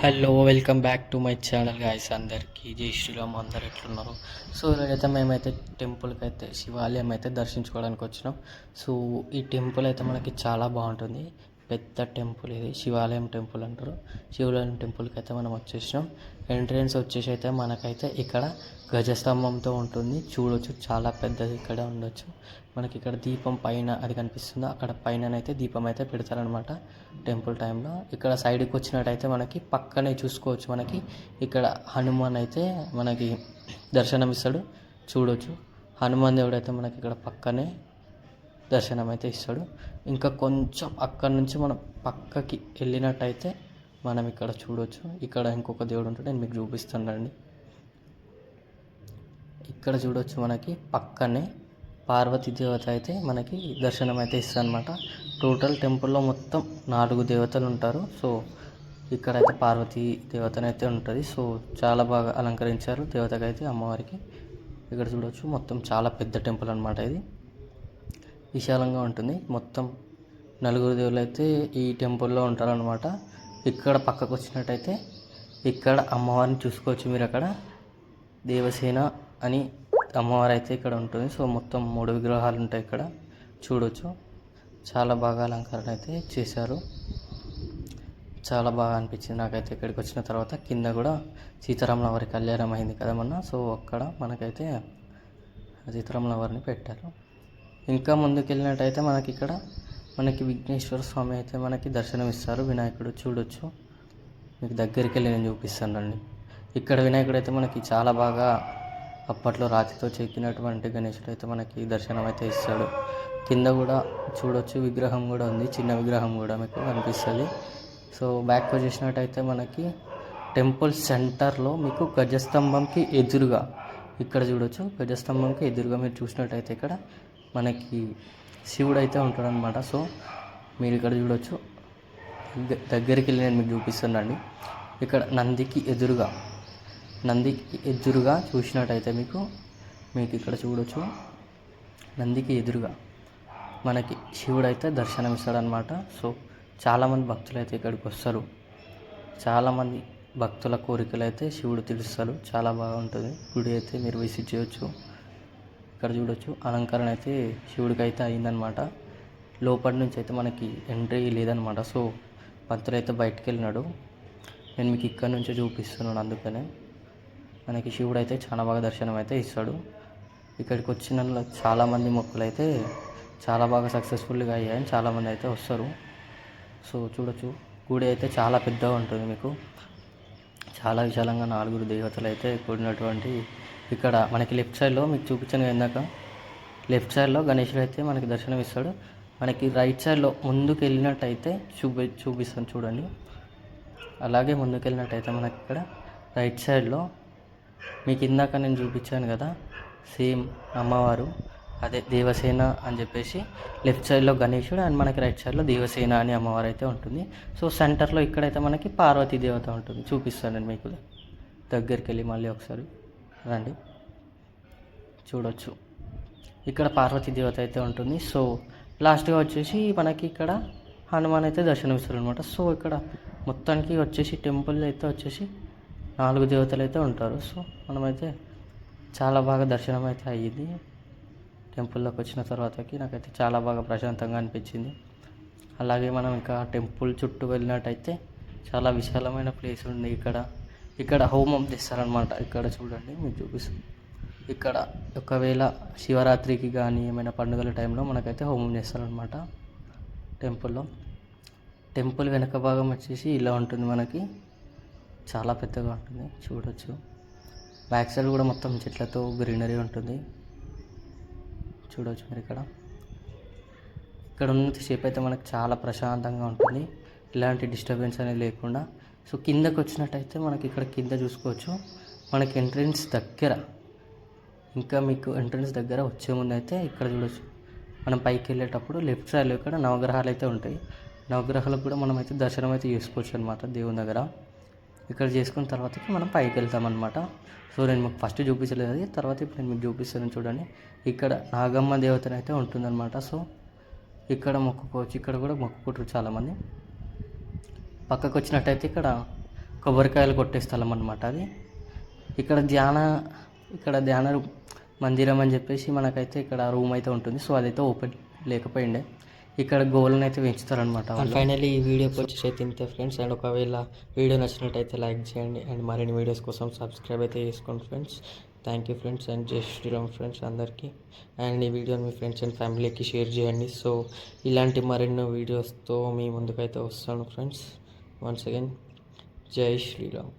Hello welcome back to my channel guys అందరికీ జై శ్రీరామ్ అందరు ఎట్లున్నారు? సో ఈరోజైతే మేమైతే టెంపుల్కి అయితే శివాలయం అయితే దర్శించుకోవడానికి వచ్చినాం సో ఈ టెంపుల్ అయితే మనకి చాలా బాగుంటుంది. పెద్ద టెంపుల్ ఇది. శివాలయం టెంపుల్ అంటారు. శివాలయం టెంపుల్కి అయితే మనం వచ్చేసినాం. ఎంట్రన్స్ వచ్చేసి అయితే మనకైతే ఇక్కడ గజస్తంభంతో ఉంటుంది. చూడొచ్చు చాలా పెద్దది ఇక్కడ ఉండొచ్చు. మనకి ఇక్కడ దీపం పైన అది కనిపిస్తుందో. అక్కడ పైననైతే దీపం అయితే పెడతారనమాట టెంపుల్ టైంలో. ఇక్కడ సైడ్కి వచ్చినట్టయితే మనకి పక్కనే చూసుకోవచ్చు మనకి. ఇక్కడ హనుమాన్ అయితే మనకి దర్శనం ఇస్తాడు చూడొచ్చు. హనుమాన్ దేవుడు అయితే మనకి ఇక్కడ పక్కనే దర్శనం అయితే ఇస్తాడు. ఇంకా కొంచెం అక్కడి నుంచి మనం పక్కకి వెళ్ళినట్టయితే మనం ఇక్కడ చూడవచ్చు ఇక్కడ ఇంకొక దేవుడు ఉంటాడు నేను మీకు చూపిస్తానండి ఇక్కడ చూడవచ్చు మనకి పక్కనే పార్వతీ దేవత అయితే మనకి దర్శనం అయితే ఇస్తుందన్నమాట టోటల్ టెంపుల్లో మొత్తం నాలుగు దేవతలు ఉంటారు. సో ఇక్కడైతే పార్వతీ దేవతనైతే ఉంటుంది. సో చాలా బాగా అలంకరించారు దేవతకైతే అమ్మవారికి. ఇక్కడ చూడవచ్చు మొత్తం చాలా పెద్ద టెంపుల్ అనమాట ఇది. విశాలంగా ఉంటుంది. మొత్తం నలుగురు దేవుళ్ళు అయితే ఈ టెంపుల్లో ఉంటారనమాట ఇక్కడ పక్కకు వచ్చినట్టయితే ఇక్కడ అమ్మవారిని చూసుకోవచ్చు మీరు అక్కడ. దేవసేన అని అమ్మవారు అయితే ఇక్కడ ఉంటుంది. సో మొత్తం మూడు విగ్రహాలు ఉంటాయి ఇక్కడ. చూడవచ్చు చాలా బాగా అలంకరణ అయితే చేశారు. చాలా బాగా అనిపించింది నాకైతే ఇక్కడికి వచ్చిన తర్వాత. కింద కూడా సీతారాముల వారి కళ్యాణం అయింది కదా మొన్న. సో అక్కడ మనకైతే సీతారాముల వారిని పెట్టారు. ఇంకా ముందుకెళ్ళినట్టయితే మనకి ఇక్కడ మనకి విఘ్నేశ్వర స్వామి అయితే మనకి దర్శనం ఇస్తారు వినాయకుడు చూడొచ్చు. మీకు దగ్గరికి వెళ్ళి నేను చూపిస్తానండి ఇక్కడ వినాయకుడు అయితే మనకి చాలా బాగా అప్పట్లో రాతితో చెక్కినటువంటి గణేశుడు అయితే మనకి దర్శనం అయితే ఇస్తాడు. కింద కూడా చూడొచ్చు. విగ్రహం కూడా ఉంది. చిన్న విగ్రహం కూడా మీకు కనిపిస్తుంది. సో బ్యాక్ చేసినట్టయితే మనకి టెంపుల్ సెంటర్లో మీకు గజస్తంభంకి ఎదురుగా ఇక్కడ చూడొచ్చు. గజస్తంభంకి ఎదురుగా మీరు చూసినట్టయితే ఇక్కడ మనకి శివుడు అయితే ఉంటాడు అనమాట సో మీరు ఇక్కడ చూడొచ్చు. దగ్గరికి వెళ్ళి నేను మీకు చూపిస్తున్నాండి ఇక్కడ నందికి ఎదురుగా నందికి ఎదురుగా చూసినట్టయితే మీకు మీకు ఇక్కడ చూడొచ్చు. నందికి ఎదురుగా మనకి శివుడు అయితే దర్శనం ఇస్తాడనమాట సో చాలామంది భక్తులు అయితే ఇక్కడికి వస్తారు చాలామంది భక్తుల కోరికలు అయితే శివుడు తెలుస్తారు చాలా బాగుంటుంది. గుడి అయితే మీరు విసిట్ చేయొచ్చు. ఇక్కడ చూడొచ్చు. అలంకరణ అయితే శివుడికి అయితే అయిందనమాట లోపలి నుంచి అయితే మనకి ఎంట్రీ లేదనమాట సో పంతులు అయితే బయటికి వెళ్ళినాడు నేను మీకు ఇక్కడ నుంచే చూపిస్తున్నాను అందుకనే. మనకి శివుడు అయితే చాలా బాగా దర్శనం అయితే ఇస్తాడు. ఇక్కడికి వచ్చిన చాలామంది మొక్కలు అయితే చాలా బాగా సక్సెస్ఫుల్గా అయ్యాయని చాలామంది అయితే వస్తారు. సో చూడొచ్చు. గుడి అయితే చాలా పెద్దగా ఉంటుంది మీకు. చాలా విశాలంగా నాలుగురు దేవతలు అయితే కూడినటువంటి ఇక్కడ మనకి లెఫ్ట్ సైడ్లో మీకు చూపించాను ఇందాక. లెఫ్ట్ సైడ్లో గణేశుడు అయితే మనకి దర్శనం ఇస్తాడు. మనకి రైట్ సైడ్లో ముందుకు వెళ్ళినట్టయితే చూపి చూపిస్తాను చూడండి. అలాగే ముందుకు వెళ్ళినట్టయితే మనకి ఇక్కడ రైట్ సైడ్లో మీకు ఇందాక నేను చూపించాను కదా సేమ్ అమ్మవారు అదే దేవసేన అని చెప్పేసి లెఫ్ట్ సైడ్లో గణేశుడు అండ్ మనకి రైట్ సైడ్లో దేవసేన అని అమ్మవారు అయితే ఉంటుంది. సో సెంటర్లో ఇక్కడైతే మనకి పార్వతీ దేవత ఉంటుంది. చూపిస్తాను నేను మీకు. దగ్గరికి వెళ్ళి మళ్ళీ ఒకసారి. రండి. చూడొచ్చు. ఇక్కడ పార్వతీ దేవత అయితే ఉంటుంది. సో లాస్ట్గా వచ్చేసి మనకి ఇక్కడ హనుమాన్ అయితే దర్శనమిస్తారు అనమాట సో ఇక్కడ మొత్తానికి వచ్చేసి టెంపుల్ అయితే వచ్చేసి నాలుగు దేవతలు అయితే ఉంటారు. సో మనమైతే చాలా బాగా దర్శనం అయితే అయ్యింది. టెంపుల్లోకి వచ్చిన తర్వాతకి నాకైతే చాలా బాగా ప్రశాంతంగా అనిపించింది. అలాగే మనం ఇంకా టెంపుల్ చుట్టూ వెళ్ళినట్టయితే చాలా విశాలమైన ప్లేస్ ఉంది ఇక్కడ. ఇక్కడ హోమం తెస్తారనమాట ఇక్కడ చూడండి మీకు చూపిస్తాను. ఇక్కడ ఒకవేళ శివరాత్రికి కానీ ఏమైనా పండుగల టైంలో మనకైతే హోమం చేస్తారనమాట టెంపుల్లో. టెంపుల్ వెనక భాగం వచ్చేసి ఇలా ఉంటుంది మనకి. చాలా పెద్దగా ఉంటుంది చూడొచ్చు. బ్యాక్ సైడ్ కూడా మొత్తం చెట్లతో గ్రీనరీ ఉంటుంది. చూడవచ్చు మీరు ఇక్కడ. ఇక్కడ ఉన్నంతసేపు అయితే మనకు చాలా ప్రశాంతంగా ఉంటుంది. ఎలాంటి డిస్టర్బెన్స్ అనేది లేకుండా సో కిందకు వచ్చినట్టయితే మనకి ఇక్కడ కింద చూసుకోవచ్చు. మనకి ఎంట్రన్స్ దగ్గర ఇంకా మీకు ఎంట్రన్స్ దగ్గర వచ్చే ముందు అయితే ఇక్కడ చూడొచ్చు. మనం పైకి వెళ్ళేటప్పుడు లెఫ్ట్ సైడ్లో ఇక్కడ నవగ్రహాలు అయితే ఉంటాయి. నవగ్రహాలకు కూడా మనం అయితే దర్శనం అయితే చేసుకోవచ్చు అనమాట దేవుని దగ్గర. ఇక్కడ చేసుకున్న తర్వాతకి మనం పైకి వెళ్తామన్నమాట సో నేను మీకు ఫస్ట్ చూపించలేదు అది తర్వాత ఇప్పుడు నేను మీకు చూపిస్తాను చూడండి. ఇక్కడ నాగమ్మ దేవతనైతే అయితే ఉంటుందన్నమాట. సో ఇక్కడ మొక్కుకోవచ్చు ఇక్కడ కూడా మొక్కుకుంటారు చాలామంది. పక్కకు వచ్చినట్టయితే ఇక్కడ కొబ్బరికాయలు కొట్టే స్థలం అనమాట అది. ఇక్కడ ధ్యాన ఇక్కడ ధ్యాన మందిరం అని చెప్పేసి మనకైతే ఇక్కడ రూమ్ అయితే ఉంటుంది. సో అదైతే ఓపెన్ లేకపోయిండే. ఇక్కడ గోల్ని అయితే పెంచుతారనమాట అండ్ ఫైనల్లీ ఈ వీడియో వచ్చేసి అయితే ఇంతే ఫ్రెండ్స్. అండ్ ఒకవేళ వీడియో నచ్చినట్టయితే లైక్ చేయండి. అండ్ మరిన్ని వీడియోస్ కోసం సబ్స్క్రైబ్ అయితే చేసుకోండి friends. Thank you friends. And జై శ్రీరామ్ ఫ్రెండ్స్ అందరికీ. అండ్ ఈ వీడియోని మీ ఫ్రెండ్స్ అండ్ ఫ్యామిలీకి షేర్ చేయండి. సో ఇలాంటి మరెన్నో వీడియోస్తో మీ ముందుకైతే వస్తాను ఫ్రెండ్స్. వన్స్ అగైన్ జై శ్రీరామ్